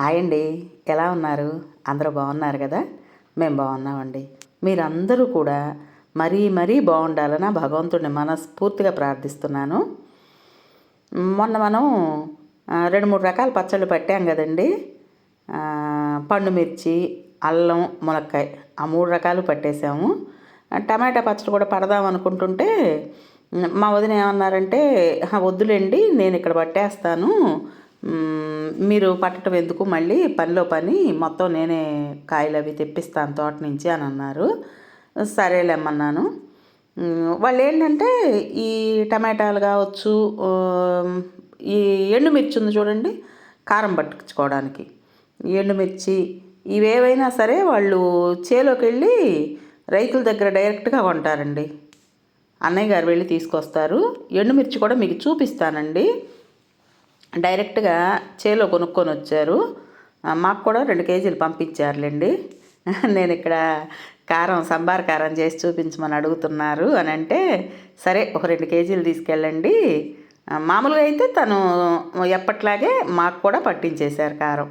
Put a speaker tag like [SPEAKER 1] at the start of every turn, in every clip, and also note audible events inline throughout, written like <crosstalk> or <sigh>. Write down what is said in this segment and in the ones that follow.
[SPEAKER 1] Hi అండి. ఎలా ఉన్నారు? అందరూ బాగున్నారు కదా? మేము బాగున్నామండి. మీరందరూ కూడా మరీ మరీ బాగుండాలని భగవంతుడిని మనస్ఫూర్తిగా ప్రార్థిస్తున్నాను. మొన్న మనం రెండు మూడు రకాల పచ్చళ్ళు పట్టాం కదండి. పండు మిర్చి అల్లం మునక్కాయ ఆ మూడు రకాలు పట్టేసాము. టమాటా పచ్చడి కూడా పడదాం అనుకుంటుంటే మా వదిన ఏమన్నారంటే వద్దులేండి నేను ఇక్కడ పట్టేస్తాను. మీరు పట్టడం ఎందుకు? మళ్ళీ పనిలో పని మొత్తం నేనే కాయలు అవి తెప్పిస్తాను తోట నుంచి అని అన్నారు. సరేలేమన్నాను వాళ్ళు ఏంటంటే ఈ టమాటాలు కావచ్చు ఈ ఎండుమిర్చి ఉంది చూడండి కారం పట్టించుకోవడానికి. ఎండుమిర్చి ఇవేవైనా సరే వాళ్ళు చేలోకి వెళ్ళి రైతుల దగ్గర డైరెక్ట్గా కొంటారండి. అన్నయ్య గారు వెళ్ళి తీసుకొస్తారు. ఎండుమిర్చి కూడా మీకు చూపిస్తానండి. డైరెక్ట్గా చేలో కొనుక్కొని వచ్చారు మాకు కూడా రెండు కేజీలు పంపించారులేండి. <laughs> నేను ఇక్కడ కారం సంబార్ కారం చేసి చూపించమని అడుగుతున్నారు అని అంటే సరే ఒక రెండు కేజీలు తీసుకెళ్ళండి. మామూలుగా అయితే తను ఎప్పట్లాగే మాకు కూడా పట్టించేశారు కారం.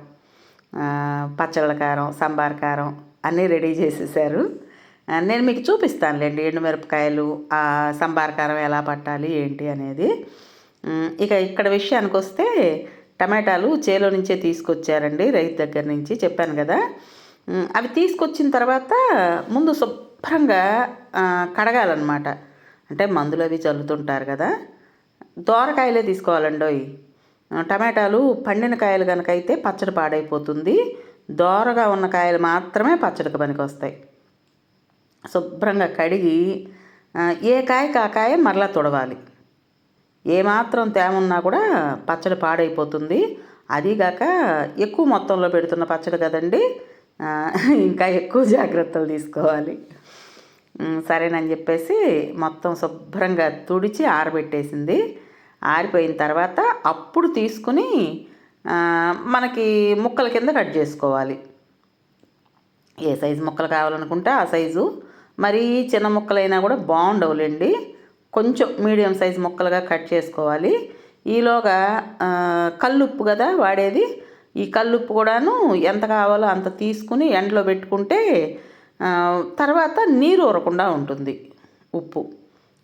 [SPEAKER 1] పచ్చళ్ళ కారం సంబార్ కారం అన్నీ రెడీ చేసేసారు నేను మీకు చూపిస్తానులేండి ఎండుమిరపకాయలు ఆ సంబార్ కారం ఎలా పట్టాలి ఏంటి అనేది. ఇక ఇక్కడ విషయానికి వస్తే టమాటాలు చేలో నుంచే తీసుకొచ్చారండి రైతు దగ్గర నుంచి చెప్పాను కదా. అవి తీసుకొచ్చిన తర్వాత ముందు శుభ్రంగా కడగాలన్నమాట. అంటే మందులు అవి చల్లుతుంటారు కదా. దోరకాయలే తీసుకోవాలండోయ్. టమాటాలు పండిన కాయలు కనుక అయితే పచ్చడి పాడైపోతుంది. దోరగా ఉన్న కాయలు మాత్రమే పచ్చడికి పనికి వస్తాయి శుభ్రంగా కడిగి ఏ కాయకి ఆ కాయ మరలా తుడవాలి. ఏమాత్రం తేమ ఉన్నా కూడా పచ్చడి పాడైపోతుంది. అదీగాక ఎక్కువ మొత్తంలో పెడుతున్న పచ్చడి కదండి. ఇంకా ఎక్కువ జాగ్రత్తలు తీసుకోవాలి. సరేనని చెప్పేసి మొత్తం శుభ్రంగా తుడిచి ఆరబెట్టేసింది. ఆరిపోయిన తర్వాత అప్పుడు తీసుకుని మనకి ముక్కల కింద కట్ చేసుకోవాలి. ఏ సైజు ముక్కలు కావాలనుకుంటే ఆ సైజు. మరీ చిన్న ముక్కలైనా కూడా బాగుండవులేండి. కొంచెం మీడియం సైజ్ ముక్కలుగా కట్ చేసుకోవాలి. ఈలోగా కల్లుప్పు కదా వాడేది. ఈ కల్లుప్పు కూడాను ఎంత కావాలో అంత తీసుకుని ఎండలో పెట్టుకుంటే తర్వాత నీరు ఊరకుండా ఉంటుంది ఉప్పు.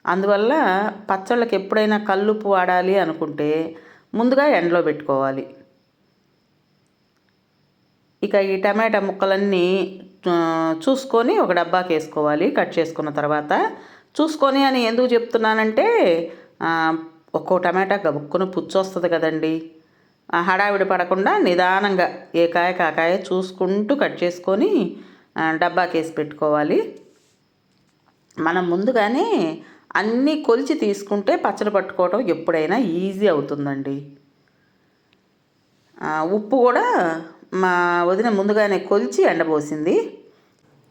[SPEAKER 1] అందువల్ల పచ్చళ్ళకి ఎప్పుడైనా కల్లుప్పు వాడాలి అనుకుంటే ముందుగా ఎండలో పెట్టుకోవాలి. ఇక ఈ టమాటా ముక్కలన్నీ చూసుకొని ఒక డబ్బాకి వేసుకోవాలి. కట్ చేసుకున్న తర్వాత చూసుకొని అని ఎందుకు చెప్తున్నానంటే ఒక్కో టమాటా గబుక్కున పుచ్చు వస్తుంది కదండి హడావిడి పడకుండా నిదానంగా ఏ కాయ కాకాయ చూసుకుంటూ కట్ చేసుకొని డబ్బాకేసి డబ్బాకి వేసి పెట్టుకోవాలి. మనం ముందుగానే అన్నీ కొలిచి తీసుకుంటే పచ్చడి పట్టుకోవడం ఎప్పుడైనా ఈజీ అవుతుందండి. ఉప్పు కూడా మా వదిన ముందుగానే కొలిచి ఎండబోసింది.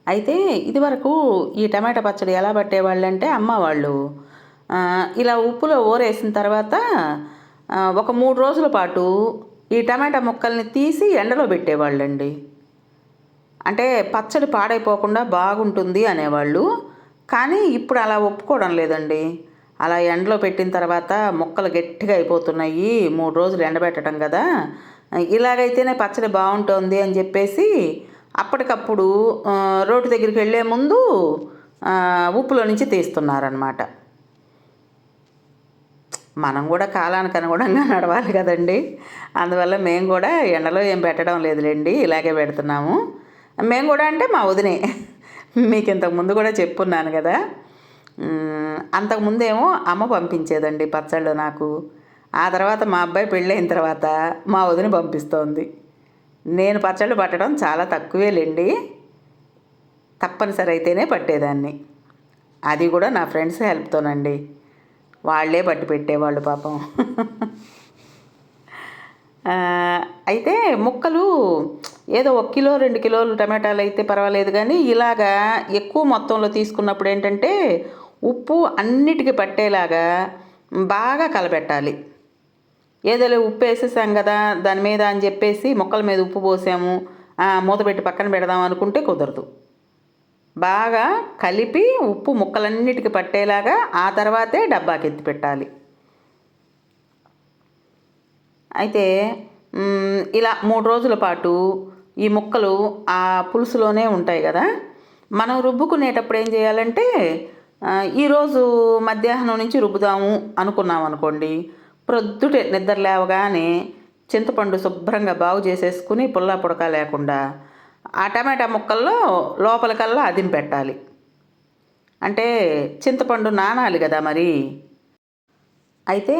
[SPEAKER 1] అయితే ఇదివరకు ఈ టమాటా పచ్చడి ఎలా పట్టేవాళ్ళు అంటే అమ్మ వాళ్ళు ఇలా ఉప్పులో ఊరేసిన తర్వాత ఒక మూడు రోజుల పాటు ఈ టమాటా ముక్కల్ని తీసి ఎండలో పెట్టేవాళ్ళండి. అంటే పచ్చడి పాడైపోకుండా బాగుంటుంది అనేవాళ్ళు కానీ ఇప్పుడు అలా ఒప్పుకోవడం లేదండి. అలా ఎండలో పెట్టిన తర్వాత ముక్కలు గట్టిగా అయిపోతున్నాయి మూడు రోజులు ఎండబెట్టడం కదా. ఇలాగైతేనే పచ్చడి బాగుంటుంది అని చెప్పేసి అప్పటికప్పుడు రోడ్డు దగ్గరికి వెళ్ళే ముందు ఉప్పులో నుంచి తీస్తున్నారనమాట మనం కూడా కాలానికి అనుగుణంగా <laughs> నడవాలి కదండి. అందువల్ల మేము కూడా ఎండలో ఏం పెట్టడం లేదులేండి ఇలాగే పెడుతున్నాము. మేము కూడా అంటే మా వదినే. <laughs> మీకు ఇంతకు ముందు కూడా చెప్పున్నాను కదా. అంతకుముందేమో అమ్మ పంపించేదండి పచ్చళ్ళు నాకు. ఆ తర్వాత మా అబ్బాయి పెళ్ళైన తర్వాత మా వదిన పంపిస్తోంది. నేను పచ్చళ్ళు పట్టడం చాలా తక్కువేలేండి. తప్పనిసరి అయితేనే పట్టేదాన్ని. అది కూడా నా ఫ్రెండ్స్ హెల్ప్తోనండి. వాళ్ళే పట్టి పెట్టేవాళ్ళు పాపం. అయితే ముక్కలు ఏదో ఒక కిలో రెండు కిలోలు టమాటాలు అయితే పర్వాలేదు కానీ ఇలాగా ఎక్కువ మొత్తంలో తీసుకున్నప్పుడు ఏంటంటే ఉప్పు అన్నిటికీ పట్టేలాగా బాగా కలపెట్టాలి ఏదో ఉప్పు వేసేసాం కదా దాని మీద అని చెప్పేసి మొక్కల మీద ఉప్పు పోసాము. మూత పెట్టి పక్కన పెడదాం అనుకుంటే కుదరదు. బాగా కలిపి ఉప్పు ముక్కలన్నిటికి పట్టేలాగా ఆ తర్వాతే డబ్బాకి ఎత్తి పెట్టాలి. అయితే ఇలా మూడు రోజుల పాటు ఈ ముక్కలు ఆ పులుసులోనే ఉంటాయి కదా. మనం రుబ్బుకునేటప్పుడు ఏం చేయాలంటే ఈరోజు మధ్యాహ్నం నుంచి రుబ్బుదాము అనుకున్నాం అనుకోండి ప్రొద్దుటే నిద్ర లేవగానే చింతపండు శుభ్రంగా బాగు చేసేసుకుని పుల్ల పుడక లేకుండా ఆ టమాటా ముక్కల్లో లోపలికల్లా అదిం పెట్టాలి. అంటే చింతపండు నానాలి కదా మరి. అయితే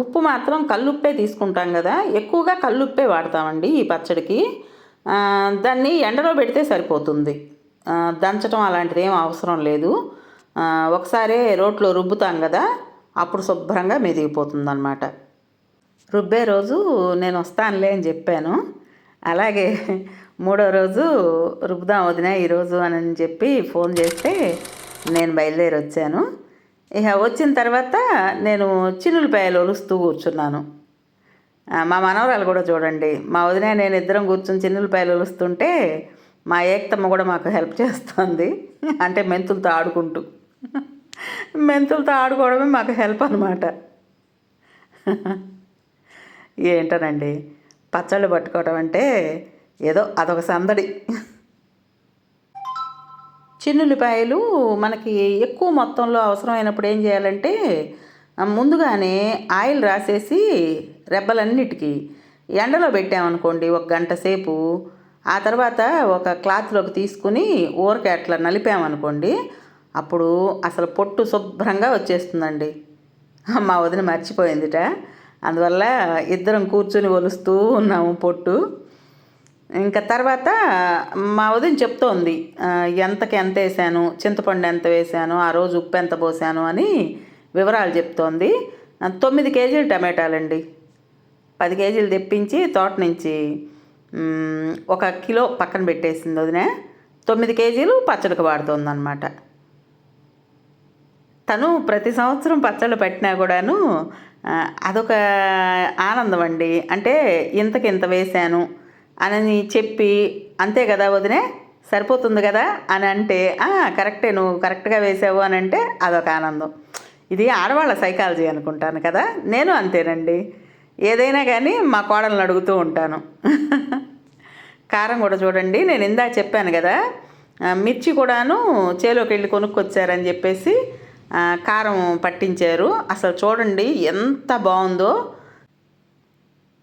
[SPEAKER 1] ఉప్పు మాత్రం కల్లుప్పే తీసుకుంటాం కదా. ఎక్కువగా కల్లుప్పే వాడతామండి ఈ పచ్చడికి. దాన్ని ఎండలో పెడితే సరిపోతుంది. దంచటం దంచడం అలాంటిది ఏం అవసరం లేదు. ఒకసారి రోట్లో రుబ్బుతాం కదా. అప్పుడు శుభ్రంగా మెదిగిపోతుంది అనమాట రుబ్బే రోజు నేను వస్తానులే అని చెప్పాను. అలాగే మూడో రోజు రుబ్బుదాం వదినా ఈరోజు అని చెప్పి ఫోన్ చేస్తే నేను బయలుదేరి వచ్చాను. ఇక వచ్చిన తర్వాత నేను చిన్నులపాయలు ఒలుస్తూ కూర్చున్నాను. మా మనవరాలు కూడా చూడండి మా వదిన నేను ఇద్దరం కూర్చుని చిన్నులపాయలు ఒలుస్తుంటే మా ఏక్తమ్మ కూడా మాకు హెల్ప్ చేస్తుంది. అంటే మెంతులతో ఆడుకుంటూ. మెంతులతో ఆడుకోవడమే మాకు హెల్ప్ అనమాట ఏంటనండి? పచ్చళ్ళు పట్టుకోవడం అంటే ఏదో అదొక సందడి. చిన్నుల్లిపాయలు మనకి ఎక్కువ మొత్తంలో అవసరమైనప్పుడు ఏం చేయాలంటే ముందుగానే ఆయిల్ రాసేసి రెబ్బలన్నిటికీ ఎండలో పెట్టామనుకోండి ఒక గంట సేపు ఆ తర్వాత ఒక క్లాత్లోకి తీసుకుని ఊరకే అట్లా నలిపామనుకోండి అప్పుడు అసలు పొట్టు శుభ్రంగా వచ్చేస్తుందండి. మా వదిన మర్చిపోయిందిట. అందువల్ల ఇద్దరం కూర్చుని ఒలుస్తూ ఉన్నాము పొట్టు. ఇంకా తర్వాత మా వదిన చెప్తోంది ఎంతకి ఎంత వేసాను చింతపండు ఎంత వేసాను ఆ రోజు ఉప్పు ఎంత పోసాను అని వివరాలు చెప్తోంది. తొమ్మిది కేజీలు టమాటాలండి. పది కేజీలు తెప్పించి తోట నుంచి ఒక కిలో పక్కన పెట్టేసింది వదిన. తొమ్మిది కేజీలు పచ్చడికి వాడుతుంది అనమాట తను ప్రతి సంవత్సరం పచ్చళ్ళు పెట్టినా కూడాను అదొక ఆనందం అండి. అంటే ఇంతకింత వేశాను అని చెప్పి అంతే కదా వదినే సరిపోతుంది కదా? అని అంటే కరెక్టే నువ్వు కరెక్ట్గా వేసావు అని అంటే అదొక ఆనందం. ఇది ఆడవాళ్ళ సైకాలజీ అనుకుంటాను కదా నేను అంతేనండి. ఏదైనా కానీ మా కోడలను అడుగుతూ ఉంటాను. <laughs> కారం కూడా చూడండి నేను ఇందాక చెప్పాను కదా మిర్చి కూడాను చేలోకి వెళ్ళి కొనుక్కొచ్చారని చెప్పేసి కారం పట్టించారు. అసలు చూడండి ఎంత బాగుందో.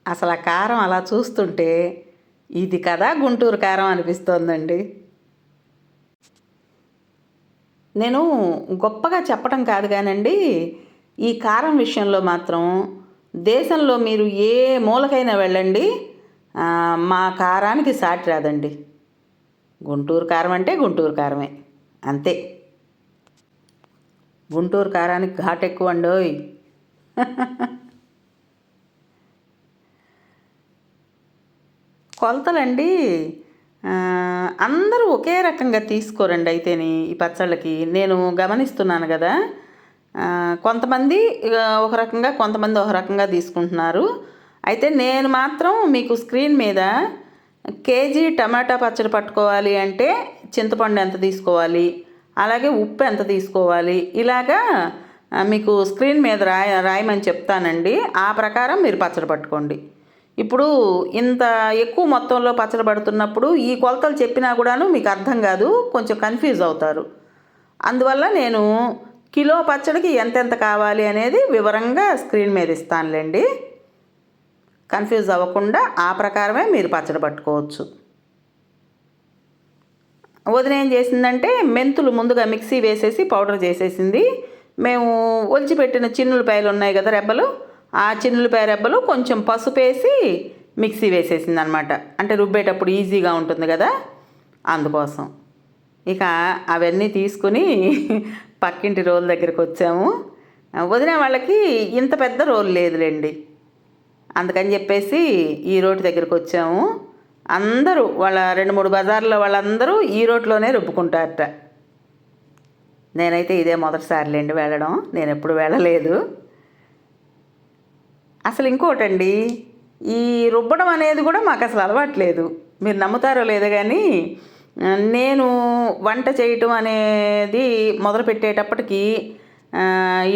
[SPEAKER 1] అసలు ఆ కారం అలా చూస్తుంటే ఇది కదా గుంటూరు కారం అనిపిస్తోందండి. నేను గొప్పగా చెప్పడం కాదు కానండి ఈ కారం విషయంలో మాత్రం దేశంలో మీరు ఏ మూలకైనా వెళ్ళండి మా కారానికి సాటి రాదండి. గుంటూరు కారం అంటే గుంటూరు కారమే. అంతే. గుంటూరు కారానికి ఘాట్ ఎక్కువ అండోయ్ కొలతలండి అందరూ ఒకే రకంగా తీసుకోరండి అయితేని ఈ పచ్చళ్ళకి. నేను గమనిస్తున్నాను కదా కొంతమంది ఒక రకంగా కొంతమంది ఒక రకంగా తీసుకుంటున్నారు. అయితే నేను మాత్రం మీకు స్క్రీన్ మీద కేజీ టమాటా పచ్చడి పట్టుకోవాలి అంటే చింతపండు ఎంత తీసుకోవాలి అలాగే ఉప్పు ఎంత తీసుకోవాలి? ఇలాగా మీకు స్క్రీన్ మీద రాయ రాయమని చెప్తానండి. ఆ ప్రకారం మీరు పచ్చడి పట్టుకోండి. ఇప్పుడు ఇంత ఎక్కువ మొత్తంలో పచ్చడి పడుతున్నప్పుడు ఈ కొలతలు చెప్పినా కూడాను మీకు అర్థం కాదు కొంచెం కన్ఫ్యూజ్ అవుతారు. అందువల్ల నేను కిలో పచ్చడికి ఎంతెంత కావాలి అనేది వివరంగా స్క్రీన్ మీద ఇస్తానులేండి. కన్ఫ్యూజ్ అవ్వకుండా ఆ ప్రకారమే మీరు పచ్చడి పట్టుకోవచ్చు. వదిన ఏం చేసిందంటే మెంతులు ముందుగా మిక్సీ వేసేసి పౌడర్ చేసేసింది. మేము ఒలిచిపెట్టిన చిన్నులపాయలు ఉన్నాయి కదా రెబ్బలు ఆ చిన్నులపాయ రెబ్బలు కొంచెం పసుపు వేసి మిక్సీ వేసేసింది అనమాట అంటే రుబ్బేటప్పుడు ఈజీగా ఉంటుంది కదా అందుకోసం. ఇక అవన్నీ తీసుకుని పక్కింటి రోల్ దగ్గరికి వచ్చాము. వదిన వాళ్ళకి ఇంత పెద్ద రోల్ లేదులేండి. అందుకని చెప్పేసి ఈ రోడ్డు దగ్గరికి వచ్చాము. అందరూ వాళ్ళ రెండు మూడు బజార్లో వాళ్ళందరూ ఈ రోడ్లోనే రుబ్బుకుంటారట. నేనైతే ఇదే మొదటిసారిలేండి వెళ్ళడం. నేను ఎప్పుడు వెళ్ళలేదు. అసలు ఇంకోటండి ఈ రుబ్బడం అనేది కూడా మాకు అసలు అలవాట్లేదు. మీరు నమ్ముతారో లేదో కానీ నేను వంట చేయటం అనేది మొదలుపెట్టేటప్పటికి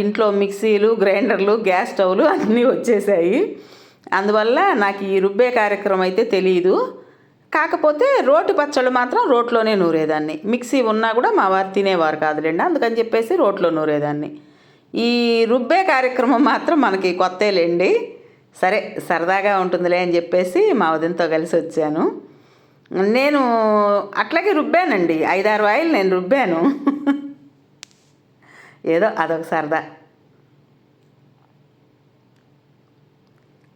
[SPEAKER 1] ఇంట్లో మిక్సీలు గ్రైండర్లు గ్యాస్ స్టవ్లు అన్నీ వచ్చేసాయి. అందువల్ల నాకు ఈ రుబ్బే కార్యక్రమం అయితే తెలియదు కాకపోతే రోటి పచ్చళ్ళు మాత్రం రోట్లోనే నూరేదాన్ని. మిక్సీ ఉన్నా కూడా మా వారు తినేవారు కాదులేండి. అందుకని చెప్పేసి రోట్లో నూరేదాన్ని. ఈ రుబ్బే కార్యక్రమం మాత్రం మనకి కొత్తలేండి సరే సరదాగా ఉంటుందిలే అని చెప్పేసి మా వదినతో కలిసి వచ్చాను. నేను అట్లాగే రుబ్బానండి. ఐదారు వాయిలు నేను రుబ్బాను. ఏదో అదొక సరదా.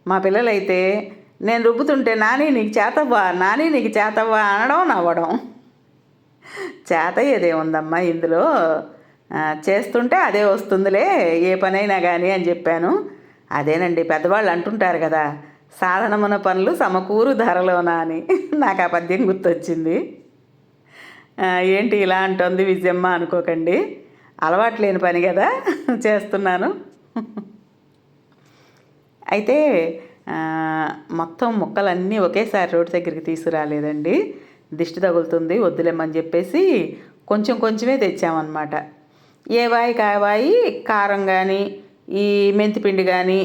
[SPEAKER 1] మా పిల్లలైతే నేను రుబ్బుతుంటే నాని నీకు చేతవ్వా? నాని నీకు చేతవ్వా? అనడం నవ్వడం చేత ఏదేముందమ్మా ఇందులో. చేస్తుంటే అదే వస్తుందిలే ఏ పనైనా కానీ అని చెప్పాను. అదేనండి పెద్దవాళ్ళు అంటుంటారు కదా సాధనమున పనులు సమకూరు ధరలోనా అని <laughs> నాకు ఆ పద్యం గుర్తొచ్చింది ఏంటి ఇలా అంటోంది విజయమ్మ అనుకోకండి. అలవాటు లేని పని కదా <laughs> చేస్తున్నాను. అయితే మొత్తం ముక్కలన్నీ ఒకేసారి రోడ్డు దగ్గరికి తీసుకురాలేదండి. దిష్టి తగులుతుంది వద్దులేమని చెప్పేసి కొంచెం కొంచెమే తెచ్చామన్నమాట. ఏ వాయి కావాయి కారం కానీ ఈ మెంతిపిండి కానీ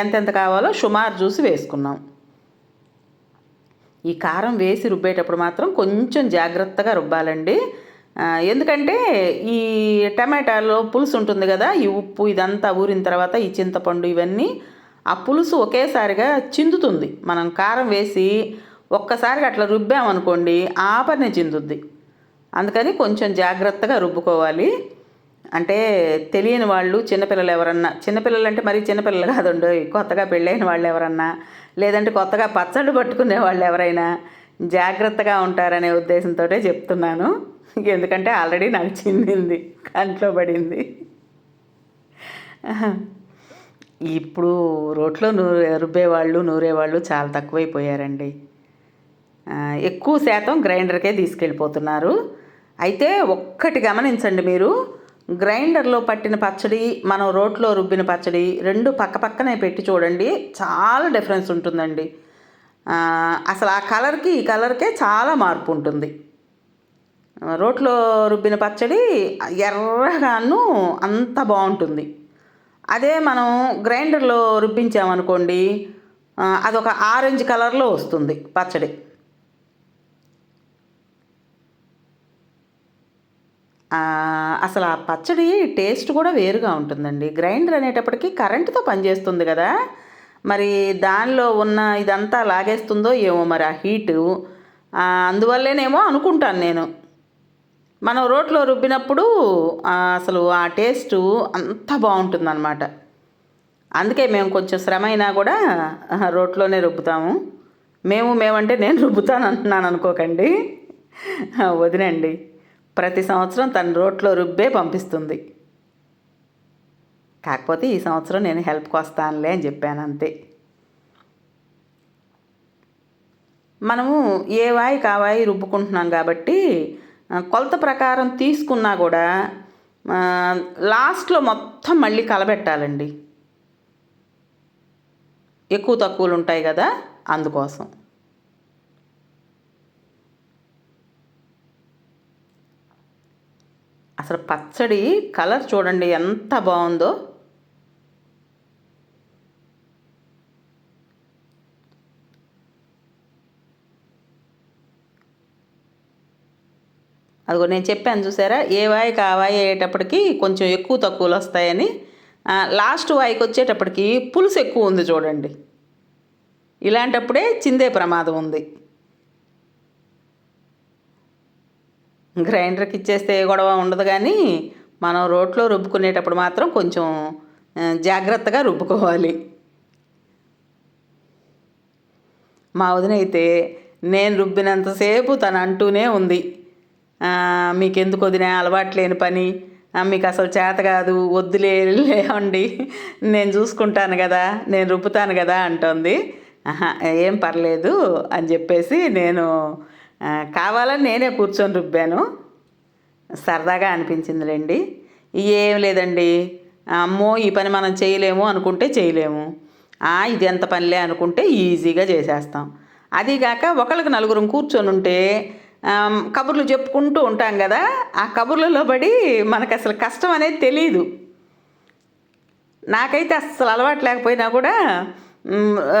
[SPEAKER 1] ఎంతెంత కావాలో సుమారు చూసి వేసుకున్నాం. ఈ కారం వేసి రుబ్బేటప్పుడు మాత్రం కొంచెం జాగ్రత్తగా రుబ్బాలండి. ఎందుకంటే ఈ టమాటాలో పులుసు ఉంటుంది కదా ఈ ఉప్పు ఇదంతా ఊరిన తర్వాత ఈ చింతపండు ఇవన్నీ ఆ పులుసు ఒకేసారిగా చిందుతుంది. మనం కారం వేసి ఒక్కసారిగా అట్లా రుబ్బామనుకోండి ఆపనే చిందుద్ది. అందుకని కొంచెం జాగ్రత్తగా రుబ్బుకోవాలి. అంటే తెలియని వాళ్ళు చిన్నపిల్లలు ఎవరన్నా చిన్నపిల్లలు అంటే మరీ చిన్నపిల్లలు కాదండి కొత్తగా పెళ్ళైన వాళ్ళు ఎవరన్నా లేదంటే కొత్తగా పచ్చళ్ళు పట్టుకునే వాళ్ళు ఎవరైనా జాగ్రత్తగా ఉంటారనే ఉద్దేశంతో చెప్తున్నాను. ఎందుకంటే ఆల్రెడీ నాకు చిందింది కంట్లో పడింది. ఇప్పుడు రోట్లో నూ రుబ్బేవాళ్ళు నూరేవాళ్ళు చాలా తక్కువైపోయారండి. ఎక్కువ శాతం గ్రైండర్కే తీసుకెళ్ళిపోతున్నారు. అయితే ఒక్కటి గమనించండి మీరు గ్రైండర్లో పట్టిన పచ్చడి మనం రోట్లో రుబ్బిన పచ్చడి రెండు పక్క పక్కనే పెట్టి చూడండి చాలా డిఫరెన్స్ ఉంటుందండి. అసలు ఆ కలర్కి ఈ కలర్కే చాలా మార్పు ఉంటుంది. రోట్లో రుబ్బిన పచ్చడి ఎర్రగాను అంత బాగుంటుంది. అదే మనం గ్రైండర్లో రుబ్బించామనుకోండి అదొక ఆరెంజ్ కలర్లో వస్తుంది పచ్చడి. అసలు ఆ పచ్చడి టేస్ట్ కూడా వేరుగా ఉంటుందండి. గ్రైండర్ అనేటప్పటికీ కరెంటుతో పనిచేస్తుంది కదా. మరి దానిలో ఉన్న ఇదంతా లాగేస్తుందో ఏమో మరి ఆ హీటు. అందువల్లేనేమో అనుకుంటాను నేను. మనం రోట్లో రుబ్బినప్పుడు అసలు ఆ టేస్ట్ అంత బాగుంటుందన్నమాట. అందుకే మేము కొంచెం శ్రమ అయినా కూడా రోట్లోనే రుబ్బుతాము. మేము మేమంటే నేను రుబ్బుతాను అంటున్నాను అనుకోకండి వదినండి. ప్రతి సంవత్సరం తను రోట్లో రుబ్బే పంపిస్తుంది. కాకపోతే ఈ సంవత్సరం నేను హెల్ప్కి వస్తానులే అని చెప్పాను అంతే. మనము ఏ వాయి కావాయి రుబ్బుకుంటున్నాం కాబట్టి కొలత ప్రకారం తీసుకున్నా కూడా లాస్ట్లో మొత్తం మళ్ళీ కలబెట్టాలండి. ఎక్కువ తక్కువలు ఉంటాయి కదా అందుకోసం. అసలు పచ్చడి కలర్ చూడండి ఎంత బాగుందో. అదిగో నేను చెప్పాను చూసారా? ఏ వాయికి ఆ వాయి అయ్యేటప్పటికి కొంచెం ఎక్కువ తక్కువలు వస్తాయని. లాస్ట్ వాయికి వచ్చేటప్పటికి పులుసు ఎక్కువ ఉంది చూడండి. ఇలాంటప్పుడే చిందే ప్రమాదం ఉంది. గ్రైండర్కి ఇచ్చేస్తే గొడవ ఉండదు కానీ మనం రోట్లో రుబ్బుకునేటప్పుడు మాత్రం కొంచెం జాగ్రత్తగా రుబ్బుకోవాలి. మా వదిన అయితే నేను రుబ్బినంతసేపు తను అంటూనే ఉంది. మీకెందుకు వదిన? అలవాటు లేని పని. మీకు అసలు చేత కాదు. వద్దులే లేవండి. నేను చూసుకుంటాను కదా. నేను రుబ్బుతాను కదా అంటోంది. ఏం పర్లేదు అని చెప్పేసి నేను కావాలని నేనే కూర్చొని రుబ్బాను. సరదాగా అనిపించిందిలేండి ఏం లేదండి. అమ్మో ఈ పని మనం చేయలేము అనుకుంటే చేయలేము. ఇది ఎంత పనిలే అనుకుంటే ఈజీగా చేసేస్తాం. అదీగాక ఒకళ్ళకి నలుగురం కూర్చొని ఉంటే కబుర్లు చెప్పుకుంటూ ఉంటాం కదా ఆ కబుర్లలో పడి మనకు అసలు కష్టం అనేది తెలియదు నాకైతే అస్సలు అలవాటు లేకపోయినా కూడా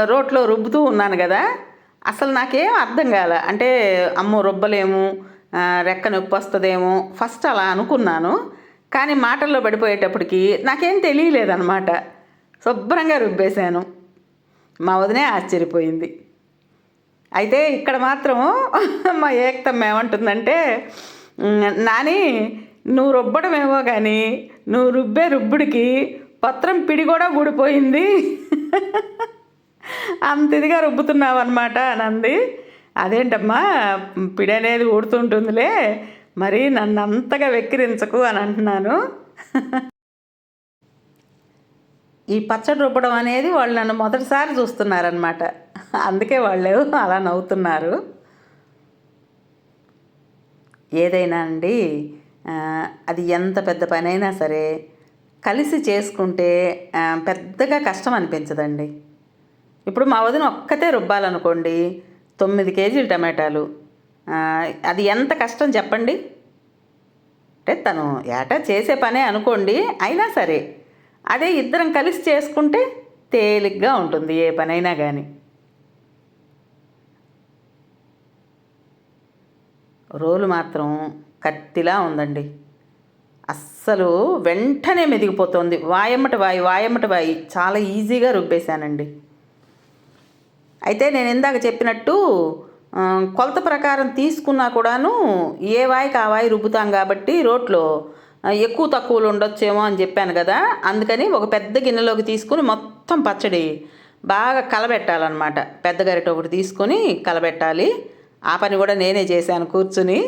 [SPEAKER 1] రోట్లో రుబ్బుతూ ఉన్నాను కదా అసలు నాకేం అర్థం కాల. అంటే అమ్మో రుబ్బలేము రెక్క నొప్పి వస్తుందేమో ఫస్ట్ అలా అనుకున్నాను. కానీ మాటల్లో పడిపోయేటప్పటికి నాకేం తెలియలేదన్నమాట. శుభ్రంగా రుబ్బేశాను. మా వదినే ఆశ్చర్యపోయింది. అయితే ఇక్కడ మాత్రం <laughs> మా ఏకతమ్మ ఏమంటుందంటే నాని నువ్వు రుబ్బడమేమో కానీ నువ్వు రుబ్బే రుబ్బుడికి పత్రం పిడి కూడా ఊడిపోయింది. <laughs> అంత ఇదిగా రుబ్బుతున్నావు అనమాట అని అంది. అదేంటమ్మా పిడి అనేది ఊడుతుంటుందిలే మరి నన్ను అంతగా వెక్కిరించకు అని అంటున్నాను. <laughs> ఈ పచ్చడి రుబ్బడం అనేది వాళ్ళు నన్ను మొదటిసారి చూస్తున్నారనమాట అందుకే వాళ్ళు అలా నవ్వుతున్నారు. ఏదైనా అండి అది ఎంత పెద్ద పనైనా సరే కలిసి చేసుకుంటే పెద్దగా కష్టం అనిపించదండి. ఇప్పుడు మా వదిన ఒక్కతే రుబ్బాలనుకోండి తొమ్మిది కేజీలు టమాటాలు. అది ఎంత కష్టం చెప్పండి? అంటే తను ఏటా చేసే పనే అనుకోండి అయినా సరే. అదే ఇద్దరం కలిసి చేసుకుంటే తేలిగ్గా ఉంటుంది ఏ పనైనా కానీ రోలు మాత్రం కత్తిలా ఉందండి. అస్సలు వెంటనే మెదిగిపోతుంది. వాయమ్మట వాయి వాయమ్మట వాయి. చాలా ఈజీగా రుబ్బేశానండి. అయితే నేను ఇందాక చెప్పినట్టు కొలత ప్రకారం తీసుకున్నా కూడాను ఏ వాయికి ఆ వాయి రుబ్బుతాం కాబట్టి రోట్లో ఎక్కువ తక్కువలు ఉండొచ్చేమో అని చెప్పాను కదా. అందుకని ఒక పెద్ద గిన్నెలోకి తీసుకుని మొత్తం పచ్చడి బాగా కలబెట్టాలన్నమాట. పెద్ద గరిట ఒకటి తీసుకొని కలబెట్టాలి. ఆ పని కూడా నేనే చేశాను కూర్చుని.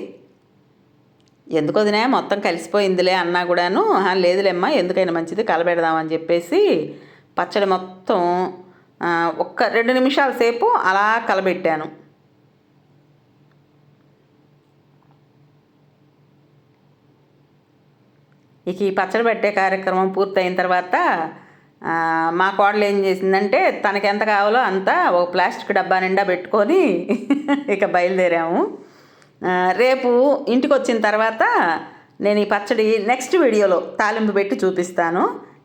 [SPEAKER 1] ఎందుకు వదినా మొత్తం కలిసిపోయిందిలే అన్నా కూడాను. లేదులేమ్మా ఎందుకైనా మంచిది కలబెడదామని చెప్పేసి పచ్చడి మొత్తం ఒక్క రెండు నిమిషాల సేపు అలా కలబెట్టాను. ఇక ఈ పచ్చడి పెట్టే కార్యక్రమం పూర్తయిన తర్వాత మా కోడలు ఏం చేసిందంటే తనకి ఎంత కావాలో అంత ఒక ప్లాస్టిక్ డబ్బా నిండా పెట్టుకొని <laughs> ఇక బయలుదేరాము. రేపు ఇంటికి వచ్చిన తర్వాత నేను ఈ పచ్చడి నెక్స్ట్ వీడియోలో తాలింపు పెట్టి చూపిస్తాను.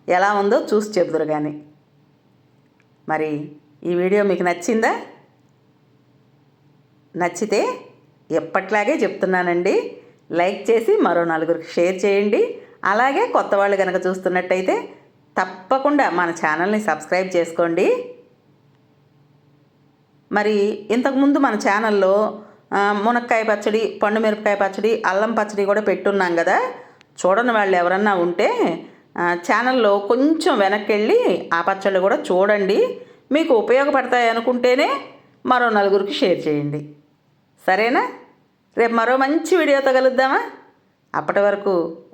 [SPEAKER 1] ఎలా ఉందో చూసి చెబుదురు కానీ మరి ఈ వీడియో మీకు నచ్చిందా? నచ్చితే ఎప్పట్లాగే చెప్తున్నానండి. లైక్ చేసి మరో నలుగురికి షేర్ చేయండి. అలాగే కొత్త వాళ్ళు కనుక చూస్తున్నట్టయితే తప్పకుండా మన ఛానల్ని సబ్స్క్రైబ్ చేసుకోండి. మరి ఇంతకుముందు మన ఛానల్లో మునక్కాయ పచ్చడి పండు మిరపకాయ పచ్చడి అల్లం పచ్చడి కూడా పెట్టున్నాం కదా. చూడని వాళ్ళు ఎవరన్నా ఉంటే ఛానల్లో కొంచెం వెనక్కి వెళ్ళి ఆ పచ్చళ్ళు కూడా చూడండి. మీకు ఉపయోగపడతాయి అనుకుంటేనే మరో నలుగురికి షేర్ చేయండి. సరేనా? రేపు మరో మంచి వీడియోతో కలుద్దామా? అప్పటి వరకు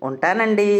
[SPEAKER 1] ఉంటానండి.